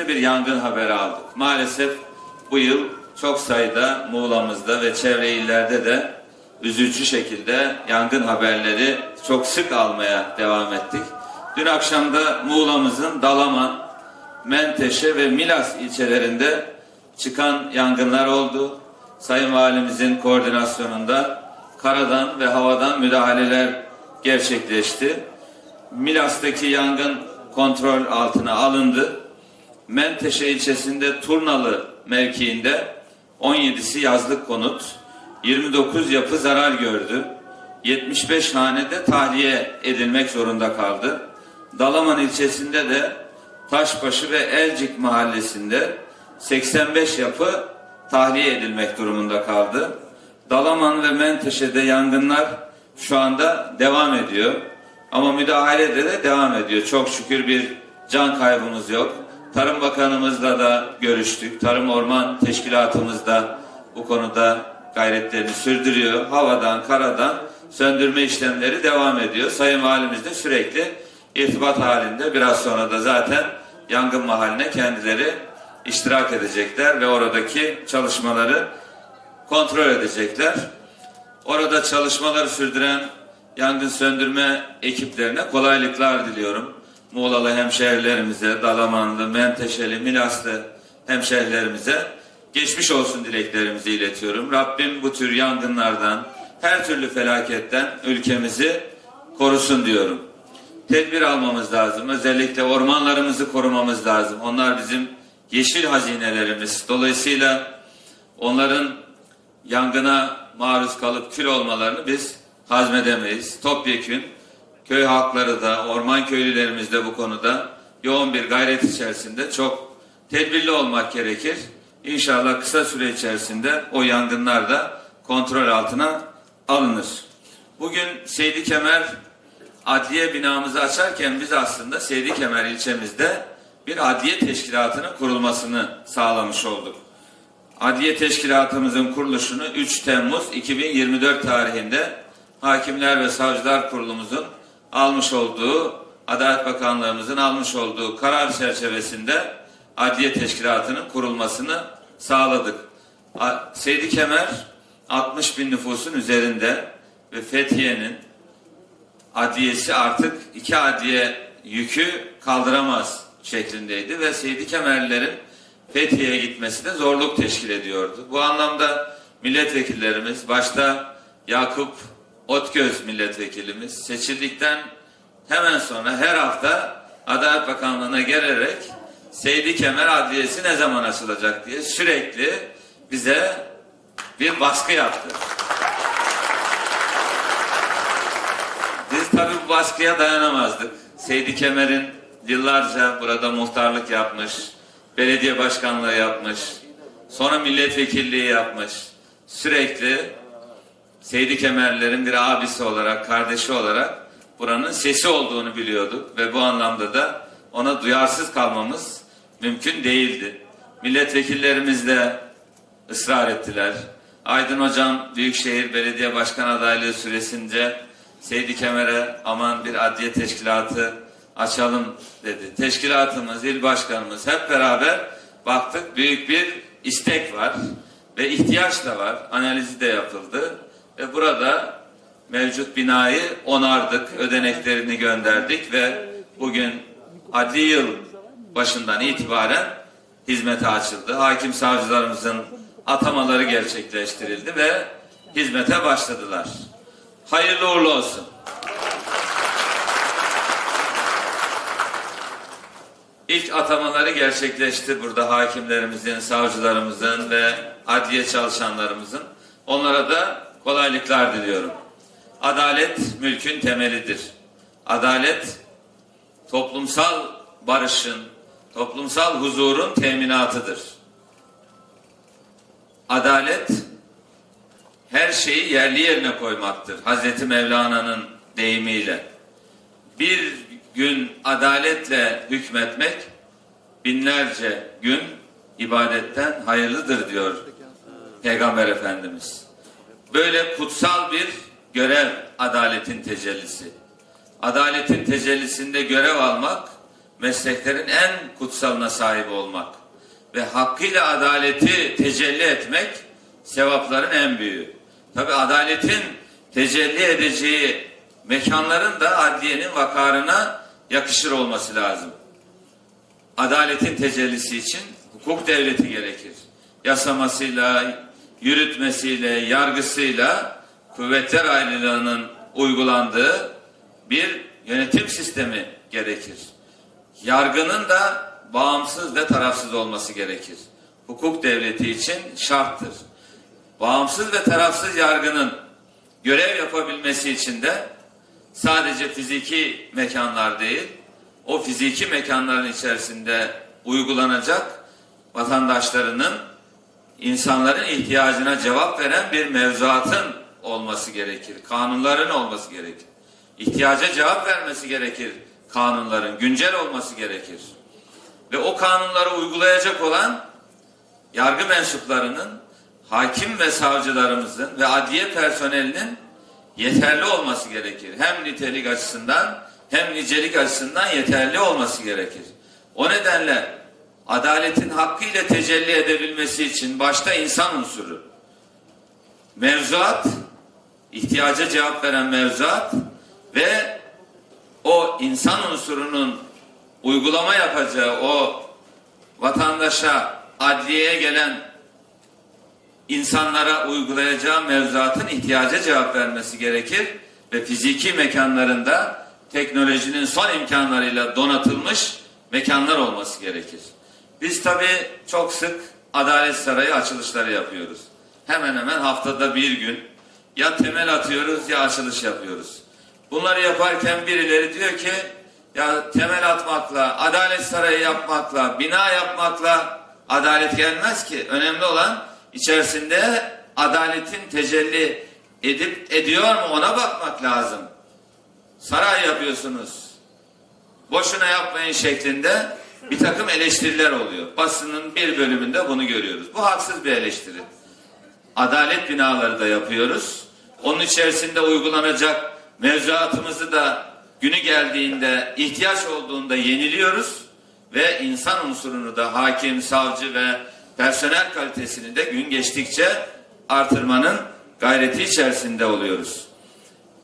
ilçemizde bir yangın haberi aldık. Maalesef bu yıl çok sayıda Muğla'mızda ve çevre illerde de üzücü şekilde yangın haberleri çok sık almaya devam ettik. Dün akşam da Muğla'mızın Dalaman, Menteşe ve Milas ilçelerinde çıkan yangınlar oldu. Sayın Valimizin koordinasyonunda karadan ve havadan müdahaleler gerçekleşti. Milas'taki yangın kontrol altına alındı. Menteşe ilçesinde Turnalı mevkiinde 17'si yazlık konut, 29 yapı zarar gördü. 75 hanede tahliye edilmek zorunda kaldı. Dalaman ilçesinde de Taşbaşı ve Elcik mahallesinde 85 yapı tahliye edilmek durumunda kaldı. Dalaman ve Menteşe'de yangınlar şu anda devam ediyor. Ama müdahalede de devam ediyor. Çok şükür bir can kaybımız yok. Tarım Bakanımızla da görüştük. Tarım Orman Teşkilatımız da bu konuda gayretlerini sürdürüyor. Havadan, karadan söndürme işlemleri devam ediyor. Sayın Valimiz de sürekli irtibat halinde. Biraz sonra da zaten yangın mahalline kendileri iştirak edecekler ve oradaki çalışmaları kontrol edecekler. Orada çalışmaları sürdüren yangın söndürme ekiplerine kolaylıklar diliyorum. Muğlalı hemşehrilerimize, Dalamanlı, Menteşeli, Milaslı hemşehrilerimize geçmiş olsun dileklerimizi iletiyorum. Rabbim bu tür yangınlardan, her türlü felaketten ülkemizi korusun diyorum. Tedbir almamız lazım. Özellikle ormanlarımızı korumamız lazım. Onlar bizim yeşil hazinelerimiz. Dolayısıyla onların yangına maruz kalıp kül olmalarını biz hazmedemeyiz. Topyekün köy halkları da, orman köylülerimiz de bu konuda yoğun bir gayret içerisinde çok tedbirli olmak gerekir. İnşallah kısa süre içerisinde o yangınlar da kontrol altına alınır. Bugün Seydi Kemer adliye binamızı açarken biz aslında Seydi Kemer ilçemizde bir adliye teşkilatının kurulmasını sağlamış olduk. Adliye Teşkilatımızın kuruluşunu 3 Temmuz 2024 tarihinde Hakimler ve Savcılar Kurulumuzun almış olduğu, Adalet Bakanlığımızın almış olduğu karar çerçevesinde Adliye Teşkilatı'nın kurulmasını sağladık. Seydi Kemer 60 bin nüfusun üzerinde ve Fethiye'nin adliyesi artık iki adliye yükü kaldıramaz şeklindeydi ve Seydi Kemerlilerin Fethiye'ye gitmesi de zorluk teşkil ediyordu. Bu anlamda milletvekillerimiz başta Yakup Otgöz milletvekilimiz seçildikten hemen sonra her hafta Adalet Bakanlığı'na gelerek Seydi Kemer Adliyesi ne zaman açılacak diye sürekli bize bir baskı yaptı. Biz tabii bu baskıya dayanamazdık. Seydi Kemer'in yıllarca burada muhtarlık yapmış, belediye başkanlığı yapmış, sonra milletvekilliği yapmış. Sürekli Seydi Kemerlerin bir abisi olarak, kardeşi olarak buranın sesi olduğunu biliyorduk ve bu anlamda da ona duyarsız kalmamız mümkün değildi. Milletvekillerimiz de ısrar ettiler. Aydın Hocam Büyükşehir Belediye Başkan adaylığı süresince Seydi Kemer'e aman bir adliye teşkilatı açalım dedi. Teşkilatımız, il başkanımız hep beraber baktık büyük bir istek var ve ihtiyaç da var. Analizi de yapıldı ve burada mevcut binayı onardık, ödeneklerini gönderdik ve bugün adli yıl başından itibaren hizmete açıldı. Hakim savcılarımızın atamaları gerçekleştirildi ve hizmete başladılar. Hayırlı uğurlu olsun. İlk atamaları gerçekleşti burada hakimlerimizin, savcılarımızın ve adliye çalışanlarımızın. Onlara da kolaylıklar diliyorum. Adalet mülkün temelidir. Adalet toplumsal barışın, toplumsal huzurun teminatıdır. Adalet her şeyi yerli yerine koymaktır. Hazreti Mevlana'nın deyimiyle. Bir gün adaletle hükmetmek binlerce gün ibadetten hayırlıdır diyor Peygamber Efendimiz. Böyle kutsal bir görev adaletin tecellisi. Adaletin tecellisinde görev almak mesleklerin en kutsalına sahip olmak ve hakkıyla adaleti tecelli etmek sevapların en büyüğü. Tabi adaletin tecelli edeceği mekanların da adliyenin vakarına yakışır olması lazım. Adaletin tecellisi için hukuk devleti gerekir. Yasamasıyla, yürütmesiyle, yargısıyla kuvvetler ayrılığının uygulandığı bir yönetim sistemi gerekir. Yargının da bağımsız ve tarafsız olması gerekir. Hukuk devleti için şarttır. Bağımsız ve tarafsız yargının görev yapabilmesi için de sadece fiziki mekanlar değil, o fiziki mekanların içerisinde uygulanacak vatandaşlarının, insanların ihtiyacına cevap veren bir mevzuatın olması gerekir. Kanunların olması gerekir. İhtiyaca cevap vermesi gerekir kanunların, güncel olması gerekir. Ve o kanunları uygulayacak olan yargı mensuplarının, hakim ve savcılarımızın ve adliye personelinin yeterli olması gerekir. Hem nitelik açısından hem nicelik açısından yeterli olması gerekir. O nedenle adaletin hakkıyla tecelli edebilmesi için başta insan unsuru, mevzuat, ihtiyaca cevap veren mevzuat ve o insan unsurunun uygulama yapacağı o vatandaşa adliyeye gelen insanlara uygulayacağı mevzuatın ihtiyaca cevap vermesi gerekir ve fiziki mekanlarında teknolojinin son imkanlarıyla donatılmış mekanlar olması gerekir. Biz tabi çok sık Adalet Sarayı açılışları yapıyoruz. Hemen hemen haftada bir gün ya temel atıyoruz ya açılış yapıyoruz. Bunları yaparken birileri diyor ki ya temel atmakla, Adalet Sarayı yapmakla, bina yapmakla adalet gelmez ki. Önemli olan içerisinde adaletin tecelli edip ediyor mu ona bakmak lazım. Saray yapıyorsunuz. Boşuna yapmayın şeklinde bir takım eleştiriler oluyor. Basının bir bölümünde bunu görüyoruz. Bu haksız bir eleştiri. Adalet binaları da yapıyoruz. Onun içerisinde uygulanacak mevzuatımızı da günü geldiğinde, ihtiyaç olduğunda yeniliyoruz ve insan unsurunu da hakim, savcı ve personel kalitesini de gün geçtikçe artırmanın gayreti içerisinde oluyoruz.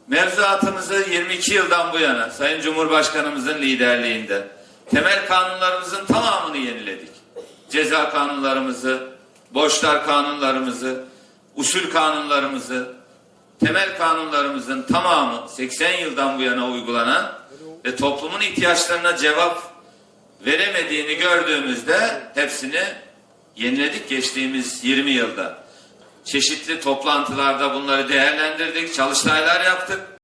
Mevzuatımızı 22 yıldan bu yana Sayın Cumhurbaşkanımızın liderliğinde temel kanunlarımızın tamamını yeniledik. Ceza kanunlarımızı, borçlar kanunlarımızı, usul kanunlarımızı, temel kanunlarımızın tamamı 80 yıldan bu yana uygulanan ve toplumun ihtiyaçlarına cevap veremediğini gördüğümüzde hepsini yeniledik geçtiğimiz 20 yılda. Çeşitli toplantılarda bunları değerlendirdik, çalıştaylar yaptık